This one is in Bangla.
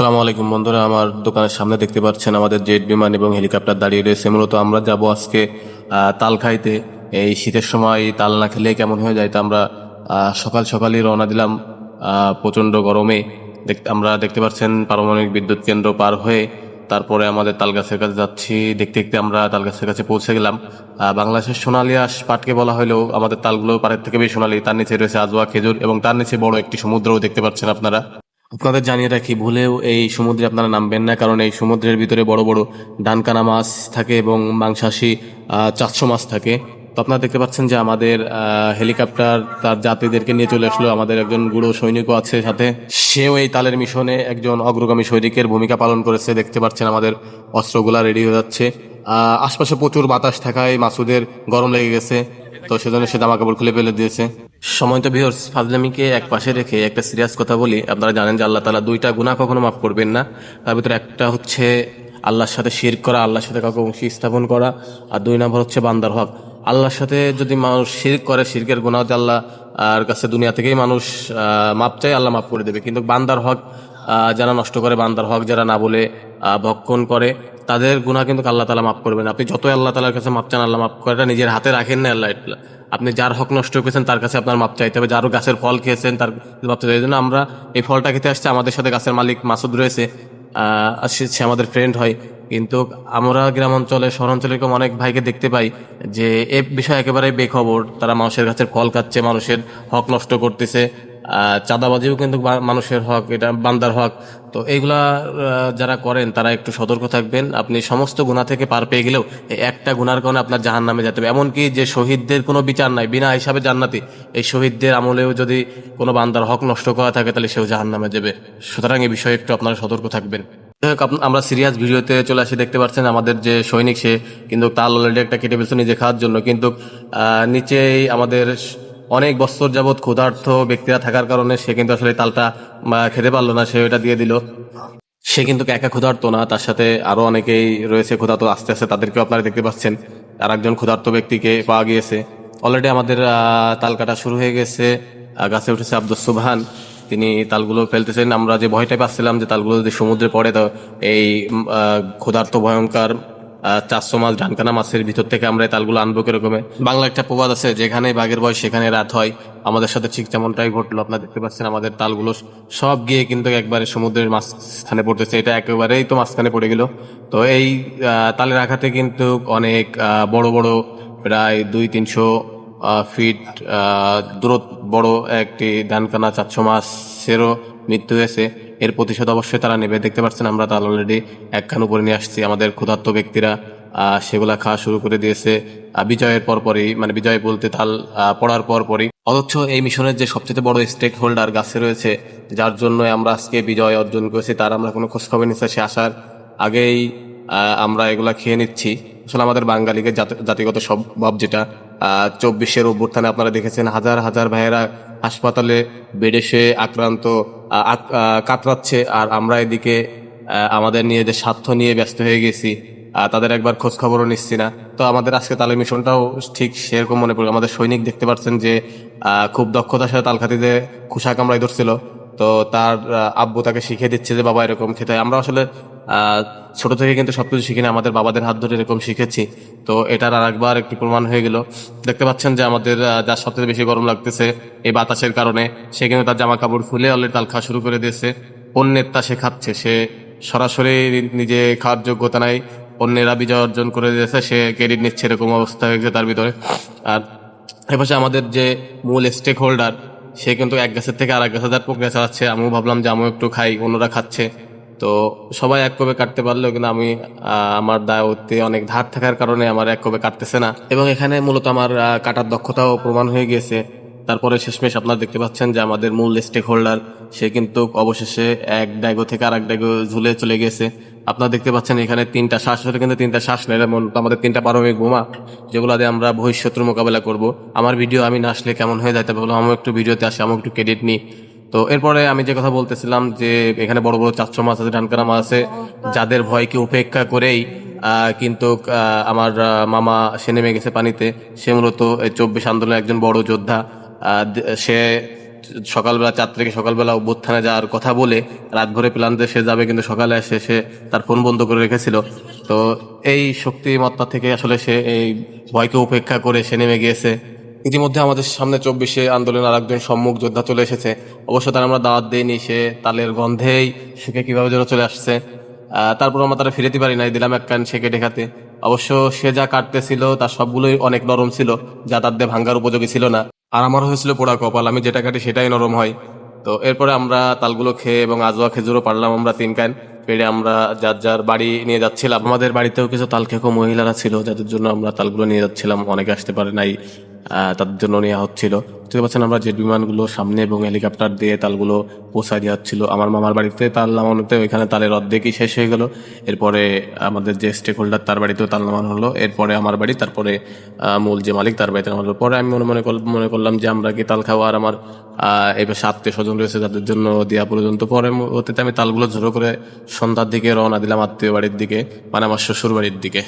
সালামু আলাইকুম বন্ধুরা, আমার দোকানের সামনে দেখতে পাচ্ছেন আমাদের জেট বিমান এবং হেলিকপ্টার দাঁড়িয়ে রয়েছে। মূলত আমরা যাব আজকে তাল খাইতে। এই শীতের সময় তাল না খেলে কেমন হয়ে যায় তা আমরা সকাল সকালই রওনা দিলাম প্রচণ্ড গরমে। আমরা দেখতে পাচ্ছেন পারমাণবিক বিদ্যুৎ কেন্দ্র পার হয়ে তারপরে আমাদের তালগাছের কাছে যাচ্ছি। দেখতে দেখতে আমরা তালগাছের কাছে পৌঁছে গেলাম। বাংলাদেশের সোনালী আঁশ পাটকে বলা হলেও আমাদের তালগুলো পাড়ের থেকে বেশি সোনালী। তার নিচে রয়েছে আজোয়া খেজুর এবং তার নিচে বড় একটি সমুদ্রও দেখতে পাচ্ছেন আপনারা। আপনাদের জানিয়ে রাখি, ভুলেও এই সমুদ্রে আপনারা নামবেন না, কারণ এই সমুদ্রের ভিতরে বড় বড় ডানকানা মাছ থাকে এবং মাংসাশী চারশো মাছ থাকে। তো আপনারা দেখতে পাচ্ছেন যে আমাদের হেলিকপ্টার তার যাত্রীদেরকে নিয়ে চলে আসলো। আমাদের একজন গুঁড়ো সৈনিকও আছে সাথে। সেও এই তালের মিশনে একজন অগ্রগামী সৈনিকের ভূমিকা পালন করেছে। দেখতে পাচ্ছেন আমাদের অস্ত্রগুলা রেডি হয়ে যাচ্ছে। আশপাশে প্রচুর বাতাস থাকায় মাসুদের গরম লেগে গেছে। তো সেজন্য সে জামা কাপড় খুলে ফেলে দিয়েছে। সময় তো ভিউর্স ফাজলামিকে এক পাশে রেখে একটা সিরিয়াস কথা বলি। আপনারা জানেন যে আল্লাহ তালা দুইটা গুণা কখনো মাফ করবেন না। তার ভিতরে একটা হচ্ছে আল্লাহর সাথে শির করা, আল্লাহর সাথে কাউকে অংশী স্থাপন করা। আর দুই নম্বর হচ্ছে বান্দার হক। আল্লাহর সাথে যদি মানুষ শির করে শিরকের গুণা হচ্ছে আল্লাহ আর কাছে দুনিয়া থেকেই মানুষ মাপ চাই আল্লাহ মাফ করে দেবে। কিন্তু বান্দার হক যারা নষ্ট করে, বান্দার হক যারা না বলে ভক্ষণ করে, তাদের গুণা কিন্তু আল্লাহ তালা মাফ করবেন আপনি যতই আল্লাহ তালার কাছে মাপ চান, আল্লাহ মাফ করাটা নিজের হাতে রাখেন না আল্লাহ। আপনি যার হক নষ্ট করেছেন, তার কাছে আপনার মাপ চাইতে হবে। যারও গাছের ফল খেয়েছেন, তার মাপ চাইতে এই জন্য আমরা এই ফলটা খেতে আসছে। আমাদের সাথে গাছের মালিক মাসুদ রয়েছে। সে আমাদের ফ্রেন্ড হয়। কিন্তু আমরা গ্রাম অঞ্চলে শহরাঞ্চলে এরকম অনেক ভাইকে দেখতে পাই যে, এ বিষয়ে একেবারে বেখবর। তারা মানুষের গাছের ফল খাচ্ছে, মানুষের হক নষ্ট করতেছে। চাঁদাবাজিও কিন্তু মানুষের হক, এটা বান্দার হক। তো এইগুলা যারা করেন, তারা একটু সতর্ক থাকবেন। আপনি সমস্ত গুণা থেকে পার পেয়ে গেলেও একটা গুনার কারণে আপনার জাহান নামে যেতে হবে। এমনকি যে শহীদদের কোনো বিচার নাই, বিনা হিসাবে জান্নাতি, এই শহীদদের আমলেও যদি কোনো বান্দার হক নষ্ট করা থাকে, তাহলে সেও জাহান নামে যাবে। সুতরাং এই বিষয়ে একটু আপনারা সতর্ক থাকবেন। আমরা সিরিয়াস ভিডিওতে চলে আসি, দেখতে পাচ্ছেন আমাদের যে সৈনিক সে, কিন্তু তাল অলরেডি একটা কেটে ফেলছে নিজে খাওয়ার জন্য। কিন্তু নিচেই আমাদের অনেক বছর যাবৎ ক্ষুধার্থ ব্যক্তিরা থাকার কারণে সে কিন্তু আসলে তালটা খেতে পারল না, সে ওটা দিয়ে দিল। সে কিন্তু একা ক্ষুধার্ত না, তার সাথে আরও অনেকেই রয়েছে ক্ষুধার্ত, আস্তে আস্তে তাদেরকেও আপনারা দেখতে পাচ্ছেন। আর একজন ক্ষুধার্ত ব্যক্তিকে পাওয়া গিয়েছে। অলরেডি আমাদের তাল কাটা শুরু হয়ে গেছে গাছে উঠেছে আব্দুল সুবহান। তিনি তালগুলো ফেলতেছেন। আমরা যে ভয়টা পাচ্ছিলাম যে তালগুলো যদি সমুদ্রে পড়ে, তো এই ক্ষুধার্ত, ভয়ঙ্কর চারশো মাছ ঢানকানা মাছের ভিতর থেকে আমরা এই তালগুলো আনব কিরকমে? বাংলা একটা প্রবাদ আছে, যেখানে বাঘের বয়স সেখানে রাত হয়। আমাদের সাথে ঠিক তেমনটাই ঘটলো, আপনারা দেখতে পাচ্ছেন আমাদের তালগুলো সব গিয়ে কিন্তু একবারে সমুদ্রের মাঝখানে পড়তেছে। এটা একেবারেই তো মাঝখানে পড়ে গেল। তো এই তালের আঘাতে কিন্তু অনেক বড় বড় প্রায় দুই, তিনশো ফিট দূরত বড় একটি ধানকানা চারশো মাসেরও মৃত্যু হয়েছে, এর প্রতিশোধ অবশ্যই তারা নেবে। দেখতে পাচ্ছেন, আমরা তাল অলরেডি একখান উপরে নিয়ে আসছি। আমাদের ক্ষুধার্ত ব্যক্তিরা সেগুলা খাওয়া শুরু করে দিয়েছে। বিজয়ের পরপরই মানে বিজয় বলতে তাল পড়ার পরপরই। অথচ এই মিশনের যে সবচেয়ে বড় স্টেক হোল্ডার গাছে রয়েছে, যার জন্য আমরা আজকে বিজয় অর্জন করেছি, তার আমরা কোনো খোঁজ খবর নিচ্ছি সে আসার আগেই আমরা এগুলা খেয়ে নিচ্ছি। আসলে আমাদের বাঙালিকে জাত- জাতিগত স্বভাব যেটা চব্বিশের অভ্যুত্থানে আপনারা দেখেছেন হাজার হাজার ভাইয়েরা হাসপাতালে বেডে সে আক্রান্ত কাতরাচ্ছে। আর আমরা এদিকে আমাদের নিজেদের স্বার্থ নিয়ে ব্যস্ত হয়ে গেছি তাদের একবার খোঁজ খবরও নিচ্ছি না। তো আমাদের আজকে তালের মিশনটাও ঠিক সেরকম মনে পড়ে আমাদের সৈনিক দেখতে পাচ্ছেন যে খুব দক্ষতার সাথে তালখাতিতে খুশা কামড়াই ধরছিল। তো তার আব্বু তাকে শিখিয়ে দিচ্ছে যে, বাবা, এরকম খেতে আমরা আসলে ছোট থেকে কিন্তু সবকিছু শিখিনি আমাদের বাবাদের হাত ধরে এরকম শিখেছি। তো এটার আর একবার একটি প্রমাণ হয়ে গেল। দেখতে পাচ্ছেন যে আমাদের যার সবথেকে বেশি গরম লাগতেছে এই বাতাসের কারণে, সে কিন্তু তার জামা কাপড় খুলে অলরেডি তাল খাওয়া শুরু করে দিয়েছে। অন্যের তা সে খাচ্ছে, সে সরাসরি নিজে খাওয়ার যোগ্যতা নাই, অন্যেরা বিজয় অর্জন করে দিয়েছে, সে ক্রেডিট নিচ্ছে এরকম অবস্থা হয়েছে তার ভিতরে। আর এপাশে আমাদের যে মূল স্টেক হোল্ডার সে কিন্তু এক গাছের থেকে আর এক গাছে যার প্রক্রিয়া চালাচ্ছে। আমিও ভাবলাম যে আমিও একটু খাই, অন্যরা খাচ্ছে। তো সবাই এক কবে কাটতে পারলেও কিন্তু আমি আমার দায়তে অনেক ধার থাকার কারণে আমার এক কবে কাটতেছে না। এবং এখানে মূলত আমার কাটার দক্ষতাও প্রমাণ হয়ে গিয়েছে। তারপরে শেষমেশ আপনারা দেখতে পাচ্ছেন যে আমাদের মূল স্টেক হোল্ডার সে কিন্তু অবশেষে এক ডাইগো থেকে আর এক ডাইগো ঝুলে চলে গেছে। আপনারা দেখতে পাচ্ছেন এখানে তিনটা শ্বাস হলে কিন্তু তিনটা শ্বাস নেই যেমন আমাদের তিনটা পারমিক বোমা, যেগুলো দিয়ে আমরা ভবিষ্যতের মোকাবেলা করব। আমার ভিডিও আমি না আসলে কেমন হয়ে যাইতে বললাম আমি একটু ভিডিওতে আসি আমি একটু ক্রেডিট নিই। তো এরপরে আমি যে কথা বলতেছিলাম যে এখানে বড় বড় চারশো মাছ আছে ডানকানা মাছ আছে, যাদের ভয়কে উপেক্ষা করেই কিন্তু আমার মামা সে নেমে গেছে পানিতে। সে মূলত এই চব্বিশ আন্দোলনের একজন বড় যোদ্ধা। সে সকালবেলা, চার তারিখে সকালবেলা অভ্যুত্থানে যাওয়ার কথা বলে রাত ভরে দিয়ে সে যাবে, কিন্তু সকালে এসে সে তার ফোন বন্ধ করে রেখেছিল। তো এই শক্তিমত্তা থেকে আসলে সে এই ভয়কে উপেক্ষা করে সে নেমে গিয়েছে। ইতিমধ্যে আমাদের সামনে চব্বিশে আন্দোলনের আর একজন সম্মুখ যোদ্ধা চলে এসেছে। অবশ্য তার আমরা দাওয়াত দিইনি, সে তালের গন্ধেই সুখে কীভাবে যেন চলে আসছে। তারপর আমরা তারা ফিরেতে পারি নাই, দিলাম এক কান সে কেটে খাতে অবশ্য সে যা কাটতেছিল তার সবগুলোই অনেক নরম ছিল, যা তার দিয়ে ভাঙ্গার উপযোগী ছিল না। আর আমার হয়েছিল পোড়া কপাল, আমি যেটা কাটি সেটাই নরম হয়। তো এরপরে আমরা তালগুলো খেয়ে এবং আজোয়া খেজুরও পারলাম আমরা তিন কান। পেড়ে আমরা যার যার বাড়ি নিয়ে যাচ্ছিলাম। আমাদের বাড়িতেও কিছু তাল খেকো মহিলারা ছিল, যাদের জন্য আমরা তালগুলো নিয়ে যাচ্ছিলাম। অনেকে আসতে পারে নাই তাদের জন্য নেওয়া হচ্ছিল। বুঝতে পারছেন আমরা জেট বিমানগুলো সামনে এবং হেলিকপ্টার দিয়ে তালগুলো পৌঁছায় দেওয়া হচ্ছিল আমার মামার বাড়িতে তাল নামানোতে ওইখানে তালের অর্ধেকই শেষ হয়ে গেল। এরপরে আমাদের যে স্টেক হোল্ডার তার বাড়িতেও তাল নামানো হলো। এরপরে আমার বাড়ি, তারপরে মূল যে মালিক তার বাড়িতে নামানো পরে আমি মনে মনে মনে করলাম যে আমরা কি তাল খাওয়া আর আমার পাশে আত্মীয় স্বজন রয়েছে তাদের জন্য দেওয়া পর্যন্ত পরে অতীতে আমি তালগুলো ঝোড়ো করে সন্ধ্যার দিকে রওনা দিলাম আত্মীয় বাড়ির দিকে মানে আমার শ্বশুর বাড়ির দিকে।